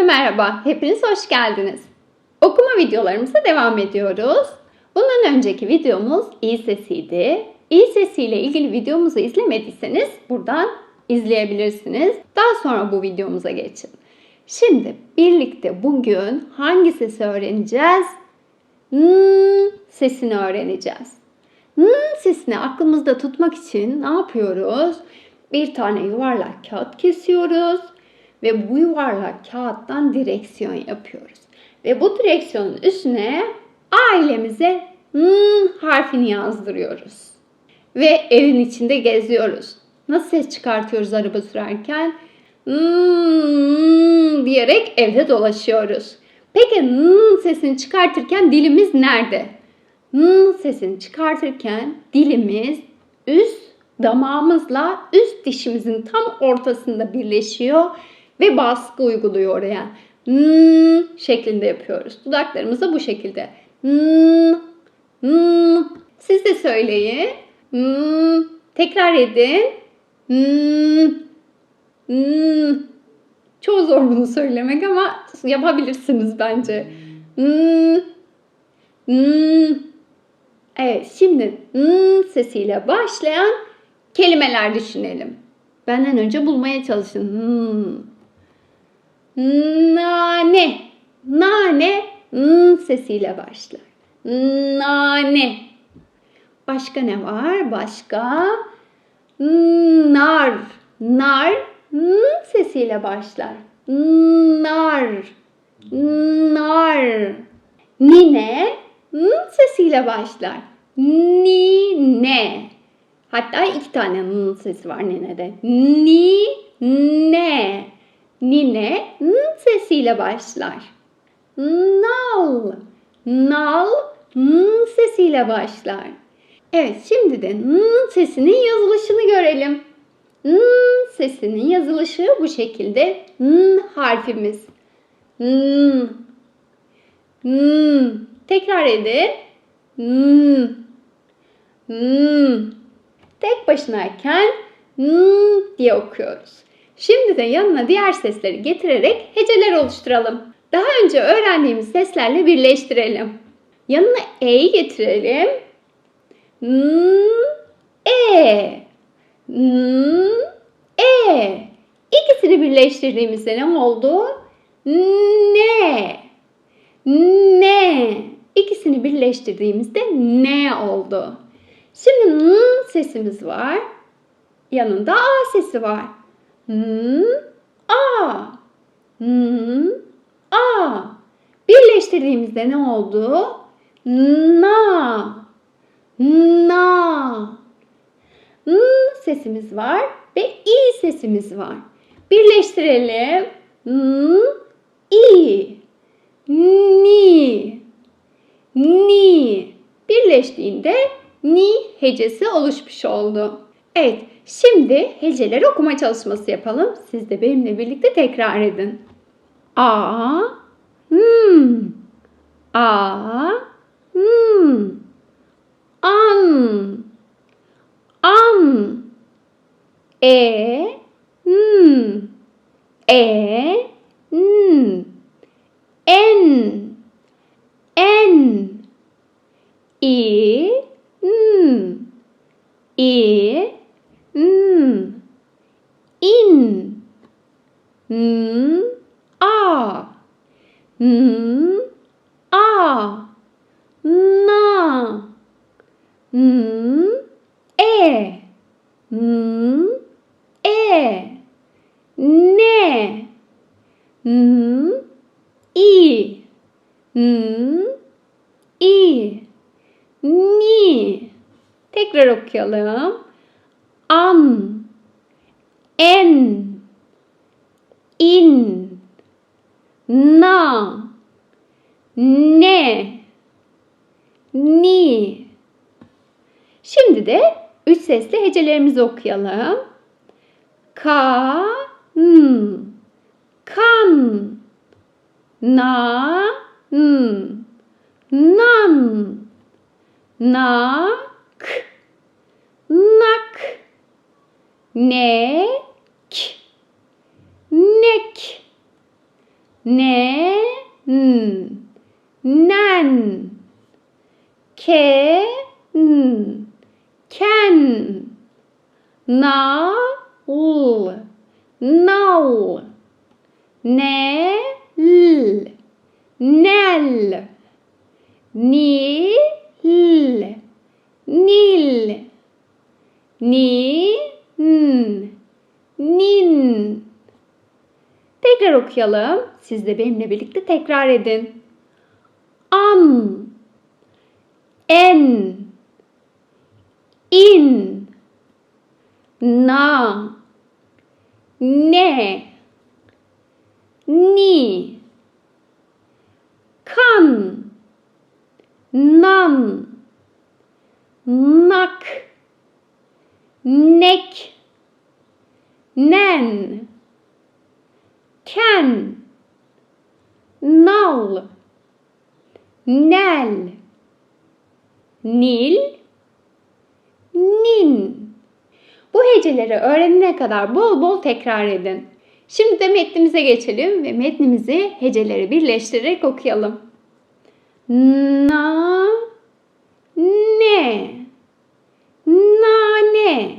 Herkese merhaba, hepiniz hoş geldiniz. Okuma videolarımıza devam ediyoruz. Bundan önceki videomuz iyi sesiydi. İyi sesiyle ilgili videomuzu izlemediyseniz buradan izleyebilirsiniz. Daha sonra bu videomuza geçin. Şimdi birlikte bugün hangi sesi öğreneceğiz? Hmm sesini öğreneceğiz. Hmm sesini aklımızda tutmak için ne yapıyoruz? Bir tane yuvarlak kağıt kesiyoruz ve bu yuvarlak kağıttan direksiyon yapıyoruz. Ve bu direksiyonun üstüne ailemize hmm harfini yazdırıyoruz. Ve evin içinde geziyoruz. Nasıl ses çıkartıyoruz araba sürerken? Hmm diyerek evde dolaşıyoruz. Peki hmm sesini çıkartırken dilimiz nerede? Hmm sesini çıkartırken dilimiz üst damağımızla üst dişimizin tam ortasında birleşiyor ve baskı uyguluyor oraya. Hmm şeklinde yapıyoruz. Dudaklarımız da bu şekilde. Hmm, hmm. Siz de söyleyin. Hmm. Tekrar edin. Hmm. Hmm. Çok zor bunu söylemek ama yapabilirsiniz bence. Hmm. Hmm. Evet, şimdi hmm sesiyle başlayan kelimeler düşünelim. Benden önce bulmaya çalışın. Hmm. Nane. Nane n sesiyle başlar. Nane. Başka ne var? Başka nar. Nar n sesiyle başlar. Nar. Nar. Nine n sesiyle başlar. Nine. Hatta iki tane n sesi var ninede. Ni ne. Nine n sesiyle başlar. Nal. Nal n sesiyle başlar. Evet şimdi de n sesinin yazılışını görelim. N sesinin yazılışı bu şekilde. N harfimiz. N. N. Tekrar edin. N. N. Tek başınayken n diye okuyoruz. Şimdi de yanına diğer sesleri getirerek heceler oluşturalım. Daha önce öğrendiğimiz seslerle birleştirelim. Yanına e'yi getirelim. N, e, n, e. İkisini birleştirdiğimizde ne oldu? Ne, ne. İkisini birleştirdiğimizde ne oldu? Şimdi n sesimiz var. Yanında a sesi var. N, a. N, a. Birleştirdiğimizde ne oldu? Na. Na. N sesimiz var ve i sesimiz var. Birleştirelim. N, i. Ni. Ni. Birleştiğinde ni hecesi oluşmuş oldu. Evet, şimdi heceleri okuma çalışması yapalım. Siz de benimle birlikte tekrar edin. A, hmm, a, hmm, an, an, e, hmm, e, hmm, en, en, i, hmm, i, in, n, a, n, a, na, n, e, n, e, ne, n, i, n, i, ni. Tekrar okuyalım. An, en, in, na, ne, ni. Şimdi de üç sesli hecelerimizi okuyalım. Ka, n, kan, na, n, nan, nak, nak, nek, Ne, n, nan. Ke, n, can. Na, l, now. Ne, l, nel. Ni, l, nil. Ni, n, nin. Tekrar okuyalım. Siz de benimle birlikte tekrar edin. An en in na ne ni kan nan nak nek nen can nal nel. Nil. Nin. Bu heceleri öğrenene kadar bol bol tekrar edin. Şimdi de metnimize geçelim ve metnimizi heceleri birleştirerek okuyalım. Na ne? Nane.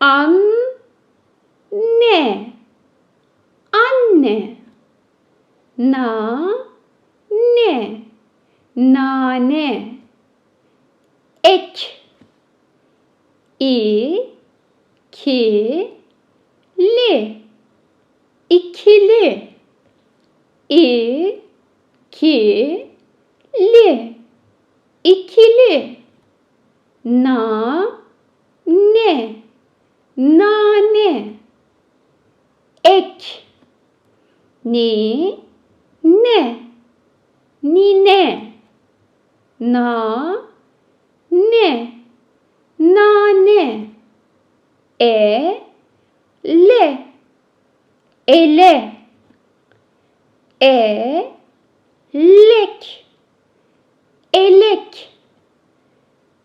An ne? anne. Na ne? Nane. Ek. İ ki li. İkili. İ ki li. İkili. Na ne? Nane. Ek ni, ne, nine, na, ne, nane, e, le, ele, e, lek, elek,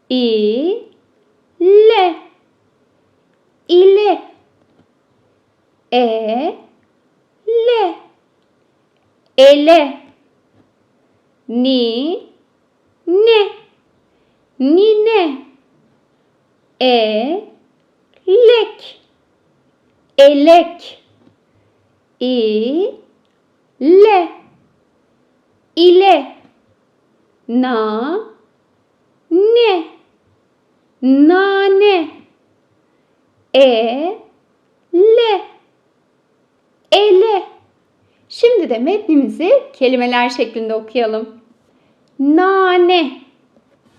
i, le ni? Ne? Nine e? Lek. Elek. İ? Le. İle. Na? Ne? Nane. E? Le. Ele de metnimizi kelimeler şeklinde okuyalım. Nane.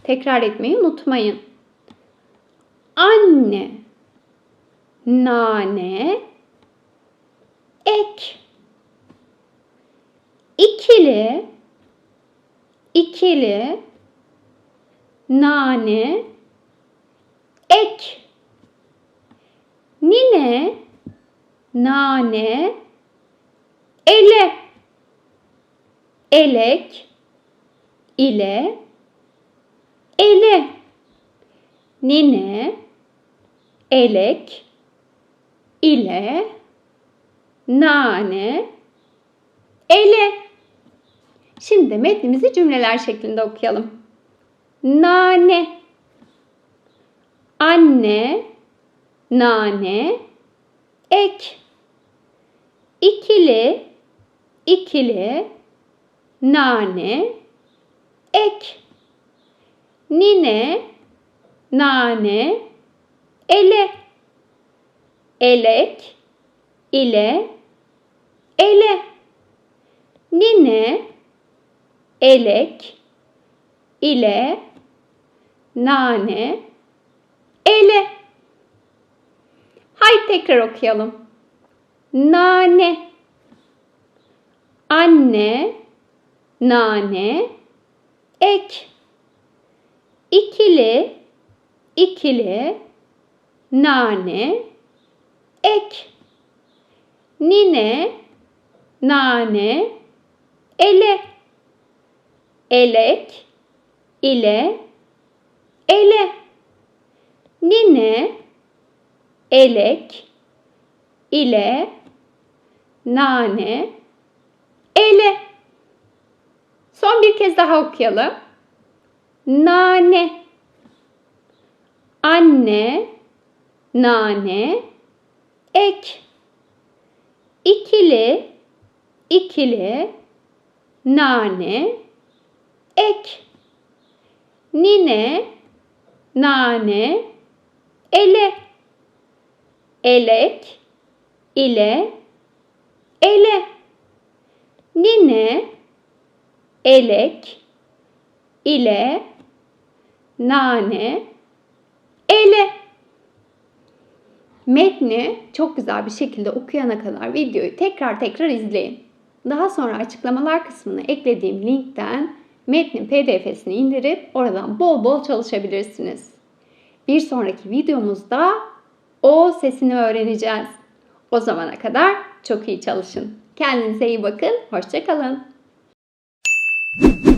Tekrar etmeyi unutmayın. Anne. Nane. Ek. İkili. İkili. Nane. Ek. Nine. Nane ele elek ile ele. Nine elek ile nane ele. Şimdi metnimizi cümleler şeklinde okuyalım. Nane. Anne nane ek. İkili ikili nane, ek. Nine, nane, ele. Elek, ile, ele. Nine, elek, ile, nane, ele. Hay tekrar okuyalım. Nane, anne, nane, ek. İkili, ikili, nane, ek. Nine, nane, ele. Elek, ile, ele. Nine, elek, ile, nane, ele. Son bir kez daha okuyalım. Nane, anne, nane, ek. İkili, ikili, nane, ek. Nine, nane, ele. Elek, ile, ele. Nine, elek, ile, nane, ele. Metni çok güzel bir şekilde okuyana kadar videoyu tekrar tekrar izleyin. Daha sonra açıklamalar kısmına eklediğim linkten metnin pdf'sini indirip oradan bol bol çalışabilirsiniz. Bir sonraki videomuzda o sesini öğreneceğiz. O zamana kadar çok iyi çalışın. Kendinize iyi bakın. Hoşçakalın. you